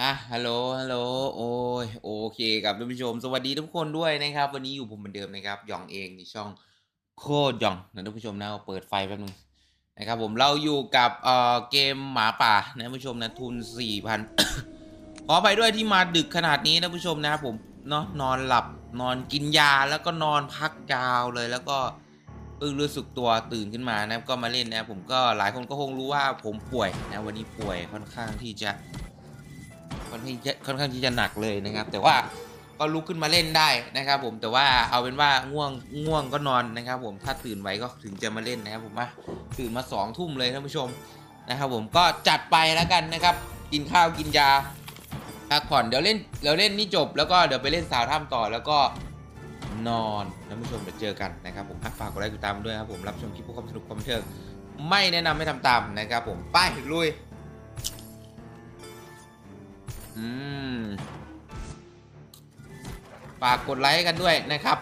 อะฮัลโหลฮัลโหลโอ้ยโอเคครับท่านผู้ชม สวัสดีทุกคนด้วยนะครับ วันนี้อยู่ผมเหมือนเดิมนะครับหยองเองในช่องโคตรหยองนะท่านผู้ชมนะเปิดไฟแป๊บนึงนะครับผมเราอยู่กับเอ่อเกมหมาป่านะท่านผู้ชมนะทุนสี่พันขอไปด้วยที่มาดึกขนาดนี้นะท่านผู้ชมนะครับผมเนาะนอนหลับนอนกินยาแล้วก็นอนพักยาวเลยแล้วก็เพิ่งรู้สึกตัวตื่นขึ้นมานะก็มาเล่นนะผมก็หลายคนก็คงรู้ว่าผมป่วยนะวันนี้ป่วยค่อนข้างที่จะ ค่อนข้างค่อนข้างที่จะหนักเลยนะครับ แต่ว่าก็ลุกขึ้นมาเล่นได้นะครับผมแต่ว่าเอาเป็นว่าง่วงง่วงก็นอนนะครับผมถ้าตื่นไว้ก็ถึงจะมาเล่นนะครับผมว่าตื่นมาสองทุ่มเลยท่านผู้ชมนะครับผมก็จัดไปแล้วกันนะครับ กินข้าวกินยาพักผ่อนเดี๋ยวเล่นเดี๋ยวเล่นนี่จบแล้วก็เดี๋ยวไปเล่นสาวถ้ำต่อแล้วก็นอนท่านผู้ชมเดี๋ยวเจอกันนะครับผมฝากกดไลค์กดติดตามด้วยครับผมรับชมคลิปพวกความสนุกความเทิงไม่แนะนำให้ทำตามนะครับผมไปลุย ฝากกดไลค์กันด้วยนะครับ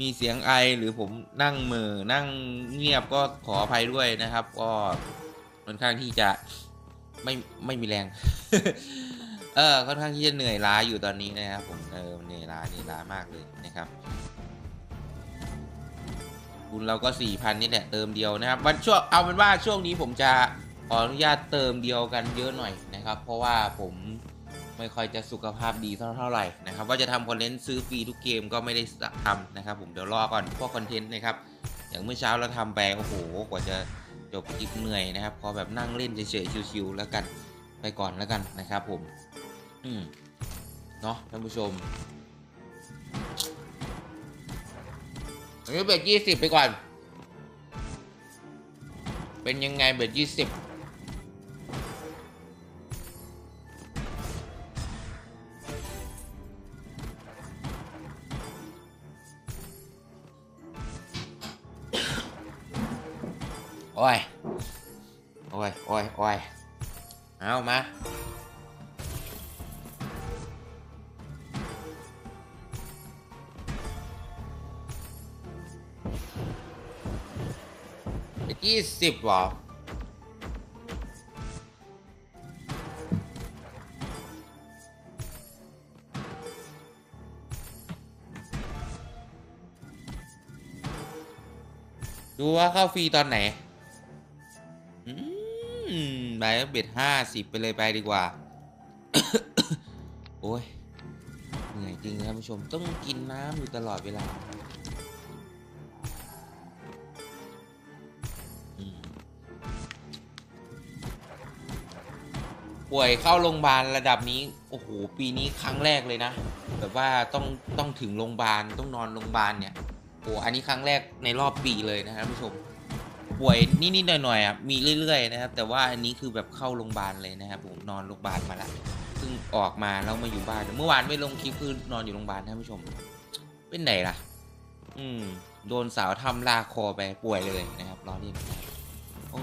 มีเสียงไอหรือผมนั่งมือนั่งเงียบก็ขออภัยด้วยนะครับ ก็ค่อนข้างที่จะไม่ไม่มีแรง เออค่อนข้างที่จะเหนื่อยล้าอยู่ตอนนี้นะครับผมเออเหนื่อยล้าเหนื่อยล้ามากเลยนะครับ ทุนเราก็สี่พันนี่แหละเติมเดียวนะครับวันช่วงเอาเป็นว่าช่วงนี้ผมจะขออนุญาตเติมเดียวกันเยอะหน่อยนะครับ เพราะว่าผมไม่ค่อยจะสุขภาพดีเท่าเท่าไหร่นะครับ ว่าจะทำคอนเทนต์ซื้อฟรีทุกเกมก็ไม่ได้ทำนะครับ ผมเดี๋ยวรอก่อนพวกคอนเทนต์นะครับอย่างเมื่อเช้าเราทำไปโอ้โหกว่าจะจบคลิปเหนื่อยนะครับพอแบบนั่งเล่นเฉยๆชิวๆแล้วกันไปก่อนแล้วกันนะครับ ผม อืมเนาะท่านผู้ชม อันนี้เบ็ดยี่สิบไปก่อน เป็นยังไงเบ็ดยี่สิบโอ้ย โอ้ย โอ้ย โอ้ย เอามา ยี่สิบหรอดูว่าเข้าฟรีตอนไหน อืมไปเบ็ดห้าสิบไปเลยไปดีกว่า โอ้ย เหนื่อยจริงท่านผู้ชม ต้องกินน้ำอยู่ตลอดเวลา ป่วยเข้าโรงพยาบาลระดับนี้ โอ้โห ปีนี้ครั้งแรกเลยนะ แบบว่าต้องต้องถึงโรงพยาบาลต้องนอนโรงพยาบาลเนี่ยโอ้อันนี้ครั้งแรกในรอบปีเลยนะครับผู้ชม ป่วยนิดๆหน่อยๆอะมีเรื่อยๆนะครับ แต่ว่าอันนี้คือแบบเข้าโรงพยาบาลเลยนะครับผมนอนโรงพยาบาลมาละเพิ่งออกมาแล้วมาอยู่บ้านเมื่อวานไม่ลงคลิปคือนอนอยู่โรงพยาบาลท่านผู้ชม เป็นไหนล่ะ อืม โดนสาวทำลากคอไปป่วยเลยนะครับรอนี่นบโอ้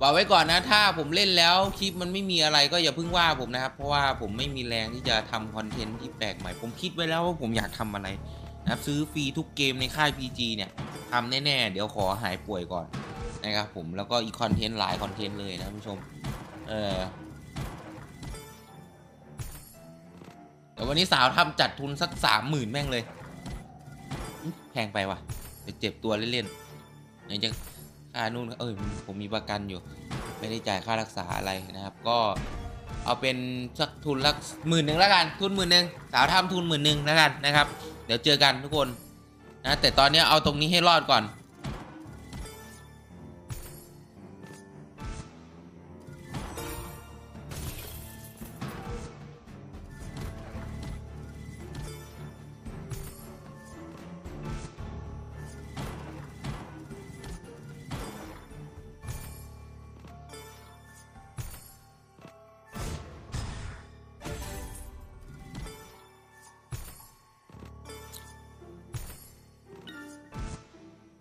บอกไว้ก่อนนะ ถ้าผมเล่นแล้วคลิปมันไม่มีอะไรก็อย่าเพิ่งว่าผมนะครับ เพราะว่าผมไม่มีแรงที่จะทำคอนเทนต์ที่แปลกใหม่ ผมคิดไว้แล้วว่าผมอยากทำอะไรนะครับซื้อฟรีทุกเกมในค่าย PG เนี่ยทำแน่ๆ เดี๋ยวขอหายป่วยก่อนนะครับผมแล้วก็อีกคอนเทนต์หลายคอนเทนต์เลยนะผู้ชม เออ เดี๋ยววันนี้สาวทำจัดทุนสักสามหมื่นแม่งเลยแพงไปว่ะเดี๋ยวเจ็บตัวเล่นๆย่างจะค่านู่นเอ้ยผมมีประกันอยู่ ไม่ได้จ่ายค่ารักษาอะไรนะครับ ก็เอาเป็นสักทุนละหมื่นหนึ่งแล้วกันทุนหมื่นหนึ่งสาวทำทุนหมื่นหนึ่งแล้วกันนะครับ เดี๋ยวเจอกันทุกคนนะแต่ตอนนี้เอาตรงนี้ให้รอดก่อน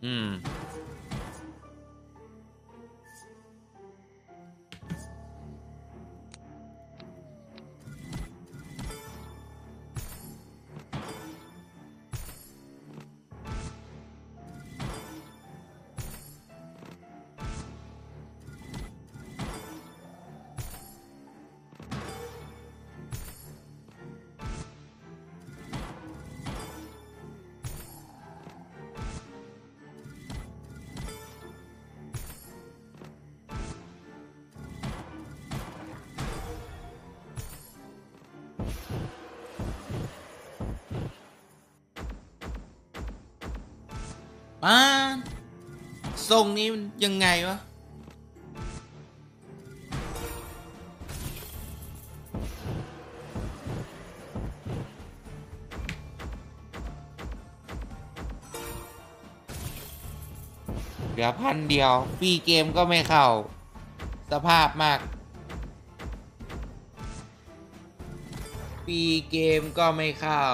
อื ป้าทรงนี้ยังไงวะ เหลือพันเดียวฟรีเกมก็ไม่เข้า สภาพมากฟรีเกมก็ไม่เข้า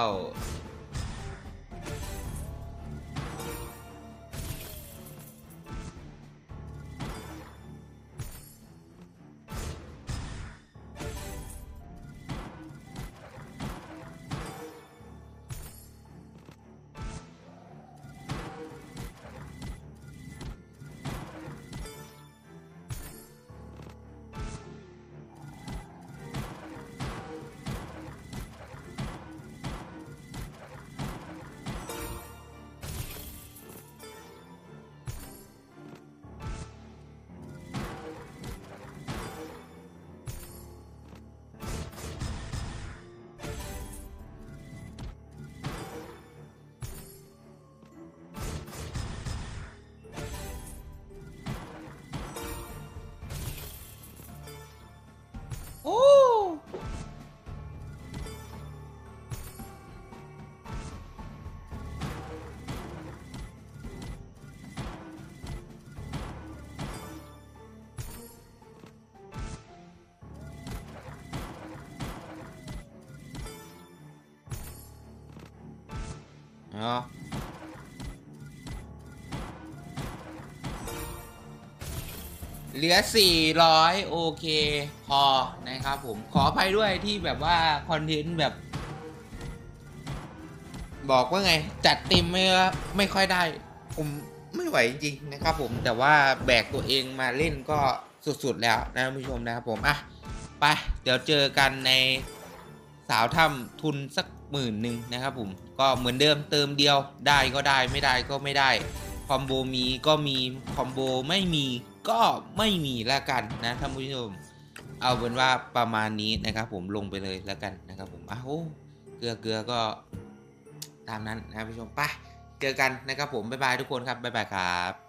เอเหลือ 400 โอเค พอ นะครับผม ขออภัยด้วยที่แบบว่า คอนเทนต์แบบ บอกว่าไง จัดเต็มไม่ไม่ค่อยได้ ผมไม่ไหวจริงๆนะครับผม แต่ว่าแบกตัวเองมาเล่นก็สุดๆแล้วนะผู้ชมนะครับผม อะ ไป เดี๋ยวเจอกันในสาวถ้ำทุนสัก หมื่นหนึ่งนะครับผมก็เหมือนเดิมเติมเดียวได้ก็ได้ไม่ได้ก็ไม่ได้คอมโบมีก็มีคอมโบไม่มีก็ไม่มีแล้วกันนะท่านผู้ชมเอาเป็นว่าประมาณนี้นะครับ ผมลงไปเลยแล้วกันนะครับ ผมอ้าวเกลือเกลือก็ตามนั้นนะครับผู้ชมไปเจอกันนะครับผมบ๊ายบายทุกคนครับบ๊ายบายครับ